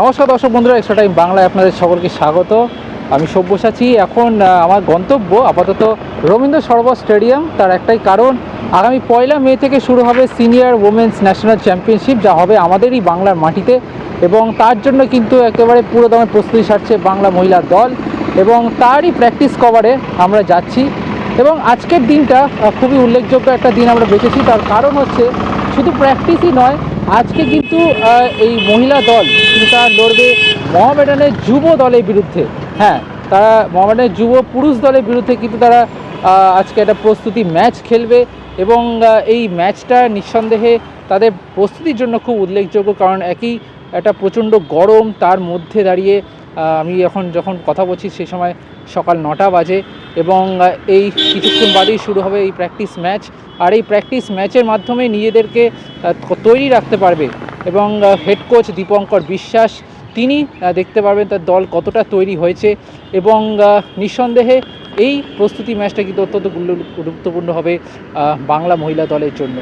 নমস্কার দর্শক বন্ধুরা এক্সট্রা টাইম বাংলায় আপনাদের সকলকে স্বাগত। আমি সব্যসাচী। এখন আমার গন্তব্য আপাতত রবীন্দ্র সরোবর স্টেডিয়াম। তার একটাই কারণ, আগামী পয়লা মে থেকে শুরু হবে সিনিয়র ওমেন্স ন্যাশনাল চ্যাম্পিয়নশিপ যা হবে আমাদেরই বাংলার মাটিতে। এবং তার জন্য কিন্তু একেবারে পুরো দমে প্রস্তুতি সারছে বাংলা মহিলা দল। এবং তারই প্র্যাকটিস কভারে আমরা যাচ্ছি। এবং আজকের দিনটা খুবই উল্লেখযোগ্য একটা দিন আমরা বেঁচেছি। তার কারণ হচ্ছে, শুধু প্র্যাকটিসই নয় আজকে কিন্তু এই মহিলা দল কিন্তু তারা লড়বে মহামেডানের যুব দলের বিরুদ্ধে। হ্যাঁ তারা মহামেডানের যুব পুরুষ দলের বিরুদ্ধে কিন্তু তারা আজকে একটা প্রস্তুতি ম্যাচ খেলবে এবং এই ম্যাচটা নিঃসন্দেহে তাদের প্রস্তুতির জন্য খুব উল্লেখযোগ্য কারণ একই একটা প্রচণ্ড গরম তার মধ্যে দাঁড়িয়ে আমি এখন যখন কথা বলছি সেই সময় সকাল নটা বাজে। এবং এই কিছুক্ষণ বাদেই শুরু হবে এই প্র্যাকটিস ম্যাচ আর এই প্র্যাকটিস ম্যাচের মাধ্যমে নিজেদেরকে তৈরি রাখতে পারবে এবং হেড কোচ দীপঙ্কর বিশ্বাস, তিনি দেখতে পারবেন তার দল কতটা তৈরি হয়েছে এবং নিঃসন্দেহে এই প্রস্তুতি ম্যাচটা কিন্তু অত্যন্ত গুরু- গুরুত্বপূর্ণ হবে বাংলা মহিলা দলের জন্য।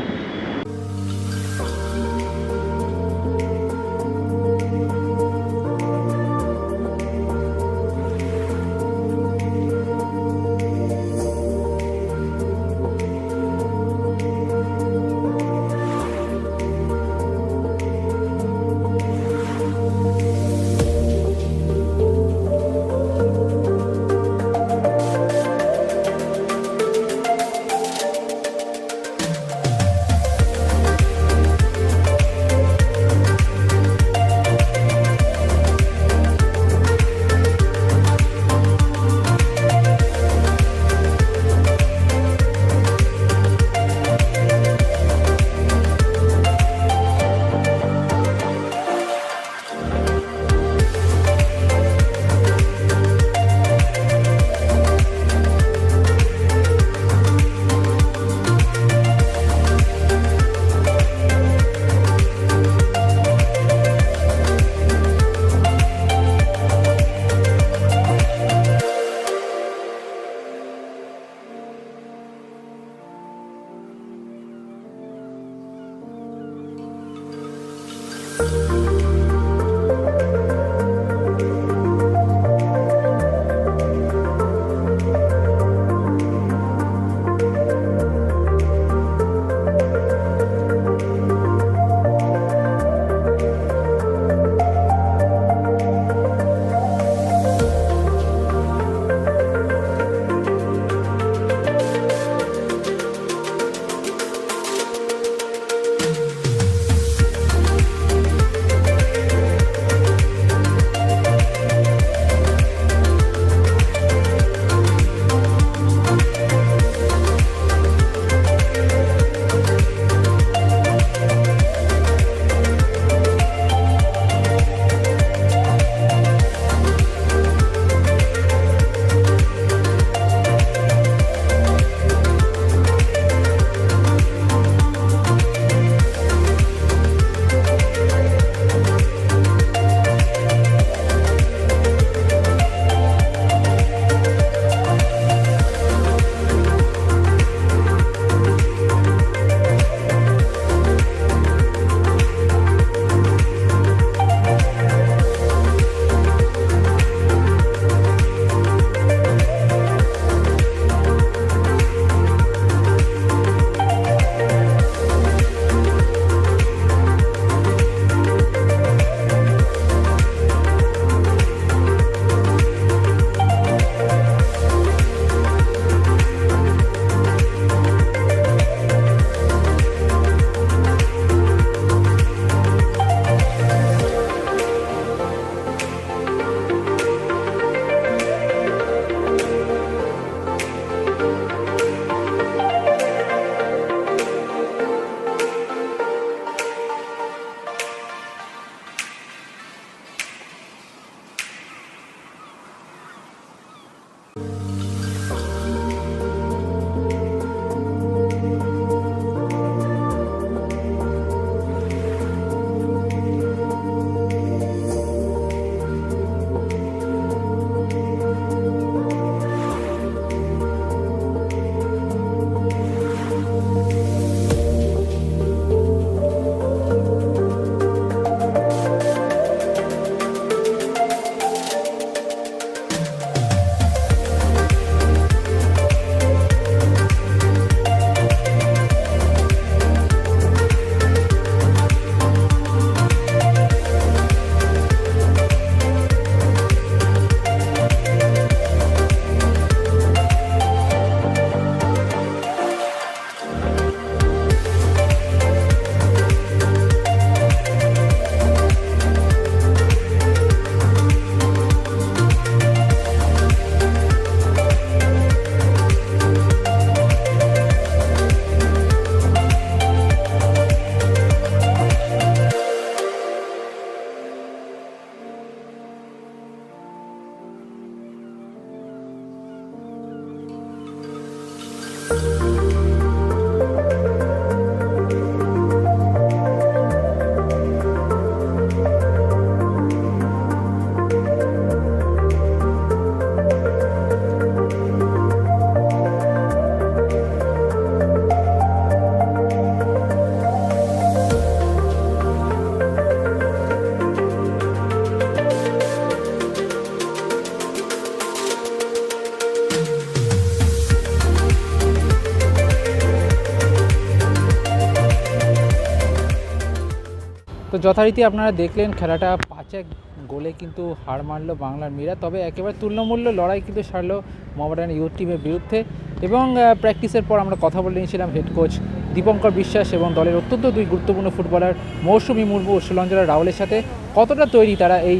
তো যথারীতি আপনারা দেখলেন খেলাটা পাঁচ এক গোলে কিন্তু হার মারলো বাংলার মীরা। তবে একেবারে তুল্যমূল্য লড়াই কিন্তু সারলো মোহামেডান ইউথ টিমের বিরুদ্ধে। এবং প্র্যাকটিসের পর আমরা কথা বলে নিয়েছিলাম হেড কোচ দীপঙ্কর বিশ্বাস এবং দলের অত্যন্ত দুই গুরুত্বপূর্ণ ফুটবলার মৌসুমি মুর্মু ও সুলঞ্জনা রাওয়ালের সাথে কতটা তৈরি তারা এই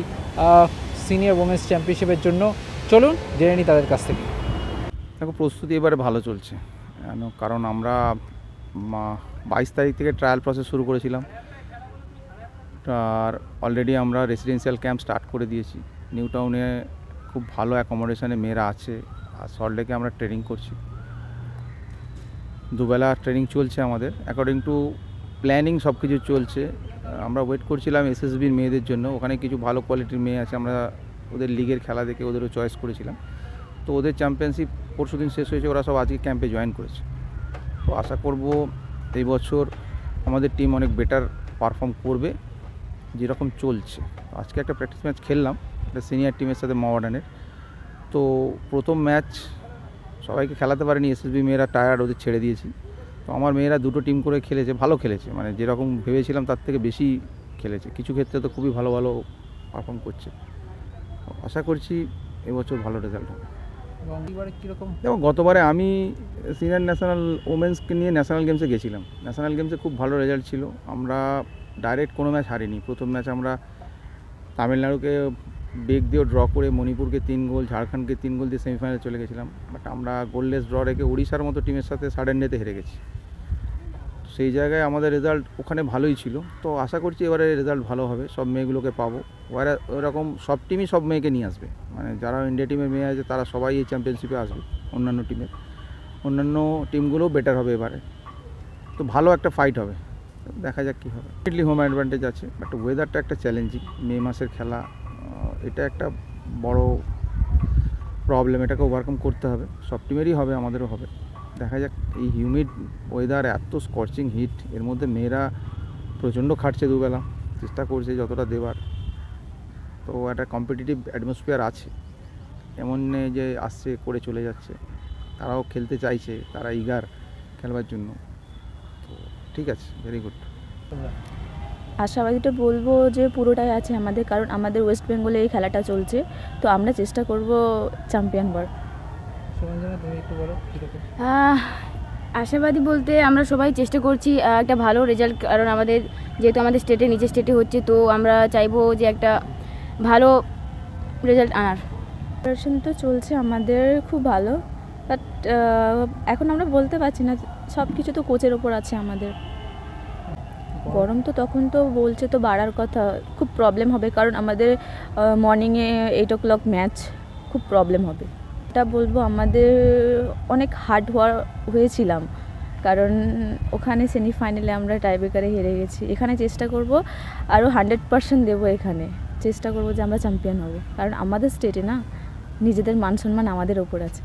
সিনিয়র ওমেন্স চ্যাম্পিয়নশিপের জন্য। চলুন জেনে নিই তাদের কাছ থেকে। দেখো, প্রস্তুতি এবারে ভালো চলছে। কারণ আমরা বাইশ তারিখ থেকে ট্রায়াল প্রসেস শুরু করেছিলাম। আর অলরেডি আমরা রেসিডেন্সিয়াল ক্যাম্প স্টার্ট করে দিয়েছি। নিউ টাউনে খুব ভালো অ্যাকোমোডেশনে মেয়েরা আছে, আর সল্টলেকে আমরা ট্রেনিং করছি। দুবেলা ট্রেনিং চলছে আমাদের। অ্যাকর্ডিং টু প্ল্যানিং সব কিছু চলছে। আমরা ওয়েট করছিলাম এসএসবির মেয়েদের জন্য। ওখানে কিছু ভালো কোয়ালিটির মেয়ে আছে। আমরা ওদের লিগের খেলা দেখে ওদেরও চয়েস করেছিলাম। তো ওদের চ্যাম্পিয়নশিপ পরশু দিন শেষ হয়েছে। ওরা সব আজকে ক্যাম্পে জয়েন করেছে। তো আশা করব এই বছর আমাদের টিম অনেক বেটার পারফর্ম করবে। যেরকম চলছে। আজকে একটা প্র্যাকটিস ম্যাচ খেললাম একটা সিনিয়র টিমের সাথে মডার্নের তো প্রথম ম্যাচ সবাইকে খেলাতে পারেনি এসএসবি মেয়েরা টায়ার্ড ওদের ছেড়ে দিয়েছি। তো আমার মেয়েরা দুটো টিম করে খেলেছে ভালো খেলেছে। মানে যেরকম ভেবেছিলাম তার থেকে বেশি খেলেছে। কিছু ক্ষেত্রে তো খুবই ভালো ভালো পারফর্ম করছে। আশা করছি এবছর ভালো রেজাল্ট হবে। দেখো গতবারে আমি সিনিয়র ন্যাশনাল ওমেন্সকে নিয়ে ন্যাশনাল গেমসে গেছিলাম। ন্যাশনাল গেমসে খুব ভালো রেজাল্ট ছিল। আমরা ডাইরেক্ট কোনো ম্যাচ হারিনি। প্রথম ম্যাচ আমরা তামিলনাড়ুকে বেগ দিয়েও ড্র করে মণিপুরকে তিন গোল, ঝাড়খণ্ডকে তিন গোল দিয়ে সেমিফাইনালে চলে গেছিলাম। বাট আমরা গোললেস ড্র রেখে উড়িষ্যার মতো টিমের সাথে সাডেন ডেতে হেরে গেছি। সেই জায়গায় আমাদের রেজাল্ট ওখানে ভালোই ছিল। তো আশা করছি এবারে রেজাল্ট ভালো হবে, সব মেয়েগুলোকে পাবো। ওরা ওরকম সব টিমই সব মেয়েকে নিয়ে আসবে। মানে যারা ইন্ডিয়া টিমের মেয়ে আছে, তারা সবাই এই চ্যাম্পিয়নশিপে আসবে, অন্যান্য টিমের অন্যান্য টিমগুলোও বেটার হবে এবারে। তো ভালো একটা ফাইট হবে। দেখা যাক কী হবে ডেফিনেটলি হোম অ্যাডভান্টেজ আছে বাট ওয়েদারটা একটা চ্যালেঞ্জিং মে মাসের খেলা এটা একটা বড় প্রবলেম এটাকে ওভারকাম করতে হবে। সব টিমেরই হবে, আমাদেরও হবে। দেখা যাক, এই হিউমিড ওয়েদার এত স্কর্চিং হিট এর মধ্যে মেয়েরা প্রচণ্ড খাটছে দুবেলা। চেষ্টা করছে যতটা দেবার। তো একটা কম্পিটিটিভ অ্যাটমসফিয়ার আছে। এমন যে আসছে, করে চলে যাচ্ছে। তারাও খেলতে চাইছে, তারা ইগার খেলবার জন্য। ঠিক আছে ভেরি গুড আশাবাদীটা বলব যে পুরোটাই আছে আমাদের কারণ আমাদের ওয়েস্ট বেঙ্গলে এই খেলাটা চলছে। তো আমরা চেষ্টা করব চ্যাম্পিয়ন হওয়ার। আশাবাদী বলতে আমরা সবাই চেষ্টা করছি একটা ভালো রেজাল্ট কারণ আমাদের যেহেতু আমাদের স্টেটে নিচে স্টেটে হচ্ছে তো আমরা চাইব যে একটা ভালো রেজাল্ট আনার। প্রিপারেশন তো চলছে আমাদের খুব ভালো বাট এখন আমরা বলতে পারছি না সব কিছু তো কোচের ওপর আছে আমাদের। গরম তো তখন তো বলছে তো বাড়ার কথা, খুব প্রবলেম হবে কারণ আমাদের মর্নিংয়ে এইট ও ক্লক ম্যাচ খুব প্রবলেম হবে। এটা বলব আমাদের অনেক হার্ড হওয়ার হয়েছিলাম, কারণ ওখানে সেমিফাইনালে আমরা টাইব্রেকারে হেরে গেছি। এখানে চেষ্টা করব আরও হান্ড্রেড পার্সেন্ট দেবো এখানে। চেষ্টা করব যে আমরা চ্যাম্পিয়ন হব। কারণ আমাদের স্টেটে না, নিজেদের মান সম্মান আমাদের ওপর আছে।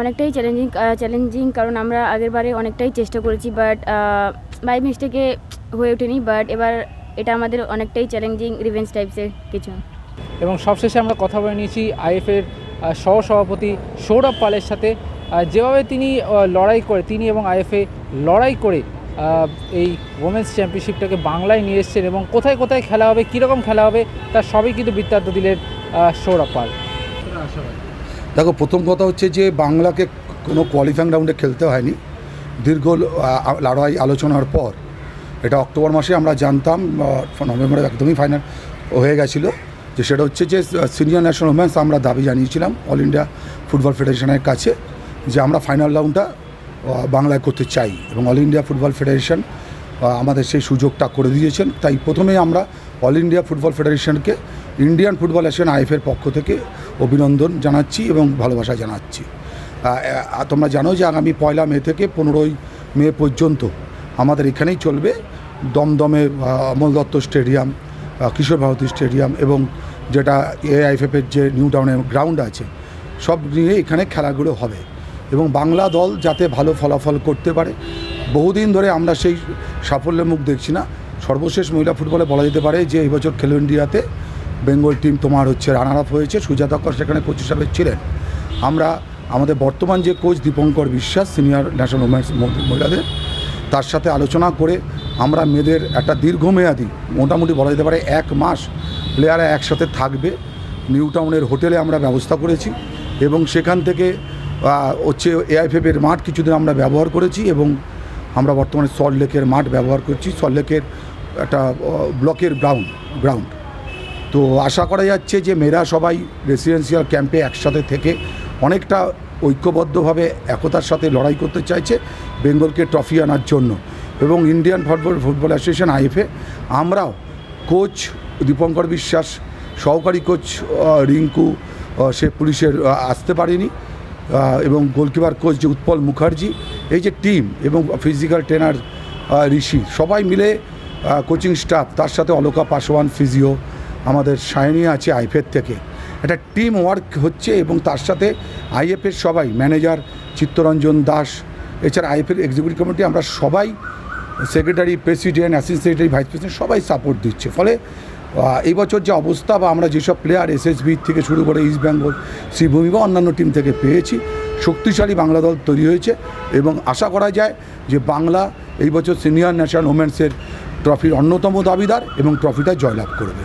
অনেকটাই চ্যালেঞ্জিং চ্যালেঞ্জিং কারণ আমরা আগের বারে অনেকটাই চেষ্টা করেছি বাট বাই মিস্টেকে হয়ে ওঠেনি বাট এবার এটা আমাদের অনেকটাই চ্যালেঞ্জিং রিভেঞ্জ টাইপসের কিছু। এবং সবশেষে আমরা কথা বলে নিয়েছি আইএফের সহসভাপতি সৌরভ পালের সাথে যেভাবে তিনি লড়াই করে তিনি এবং আইএফএ লড়াই করে এই ওমেন্স চ্যাম্পিয়নশিপটাকে বাংলায় নিয়ে এসছেন এবং কোথায় কোথায় খেলা হবে কীরকম খেলা হবে তার সবই কিন্তু বৃত্তান্ত দিলেন সৌরভ পাল। দেখো, প্রথম কথা হচ্ছে যে বাংলাকে কোনো কোয়ালিফাইং রাউন্ডে খেলতে হয়নি। দীর্ঘ লড়াই আলোচনার পর, এটা অক্টোবর মাসে আমরা জানতাম নভেম্বরে একদমই ফাইনাল হয়ে গেছিল, যে সেটা হচ্ছে যে সিনিয়র ন্যাশনাল ওমেন্স আমরা দাবি জানিয়েছিলাম অল ইন্ডিয়া ফুটবল ফেডারেশনের কাছে, যে আমরা ফাইনাল রাউন্ডটা বাংলায় করতে চাই এবং অল ইন্ডিয়া ফুটবল ফেডারেশন আমাদের সেই সুযোগটা করে দিয়েছেন। তাই প্রথমেই আমরা অল ইন্ডিয়া ফুটবল ফেডারেশনকে ইন্ডিয়ান ফুটবল অ্যাসোসিয়েশন আইএফের পক্ষ থেকে অভিনন্দন জানাচ্ছি এবং ভালোবাসা জানাচ্ছি। তোমরা জানো যে আগামী পয়লা মে থেকে পনেরোই মে পর্যন্ত আমাদের এখানেই চলবে দমদমে অমল দত্ত স্টেডিয়াম কিশোর ভারতী স্টেডিয়াম এবং যেটা এআইএফএফের যে নিউ টাউনের গ্রাউন্ড আছে, সব নিয়ে এখানে খেলাগুলো হবে এবং বাংলা দল যাতে ভালো ফলাফল করতে পারে। বহুদিন ধরে আমরা সেই সাফল্যের মুখ দেখছি না। সর্বশেষ মহিলা ফুটবলে বলা যেতে পারে যে এবছর খেলো ইন্ডিয়াতে বেঙ্গল টিম তোমার হচ্ছে রানার আপ হয়েছে। সুজাতাকর সেখানে কোচ হিসাবে ছিলেন। আমরা, আমাদের বর্তমান যে কোচ দীপঙ্কর বিশ্বাস সিনিয়র ন্যাশনাল ওমেন্স মহিলাদের, তার সাথে আলোচনা করে আমরা মেয়েদের একটা দীর্ঘমেয়াদী, মোটামুটি বলা যেতে পারে এক মাস প্লেয়াররা একসাথে থাকবে। নিউ টাউনের হোটেলে আমরা ব্যবস্থা করেছি এবং সেখান থেকে হচ্ছে এআইএফএফের মাঠ কিছুদিন আমরা ব্যবহার করেছি এবং আমরা বর্তমানে সল্ট লেকের মাঠ ব্যবহার করছি। সল্ট লেকের একটা ব্লকের গ্রাউন্ড গ্রাউন্ড তো আশা করা যাচ্ছে যে মেয়েরা সবাই রেসিডেন্সিয়াল ক্যাম্পে একসাথে থেকে অনেকটা ঐক্যবদ্ধভাবে একতার সাথে লড়াই করতে চাইছে বেঙ্গলকে ট্রফি আনার জন্য। এবং Indian Football Football Association IFA আমরাও কোচ দীপঙ্কর বিশ্বাস, সহকারী কোচ রিঙ্কু সে পুলিশের আসতে পারেনি। এবং গোলকিপার কোচ যে উৎপল মুখার্জি, এই যে টিম এবং ফিজিক্যাল ট্রেনার ঋষি, সবাই মিলে কোচিং স্টাফ তার সাথে অলকা পাসওয়ান ফিজিও আমাদের সায়নী আছে আইএফের থেকে। একটা টিম ওয়ার্ক হচ্ছে এবং তার সাথে আইএফের সবাই ম্যানেজার চিত্তরঞ্জন দাস, এছাড়া আইএফের এক্সিকিউটিভ কমিটি আমরা সবাই secretary president assistant secretary vice president সবাই সাপোর্ট দিচ্ছে। ফলে এই বছর যে অবস্থা বা আমরা যেসব প্লেয়ার এসএসবি থেকে শুরু করে ইস্ট বেঙ্গল শ্রীভূমি বা অন্যান্য টিম থেকে পেয়েছি, শক্তিশালী বাংলা দল তৈরি হয়েছে এবং আশা করা যায় যে বাংলা এই বছর সিনিয়র ন্যাশনাল ওমেন্সের ট্রফির অন্যতম দাবিদার এবং ট্রফিটা জয়লাভ করবে।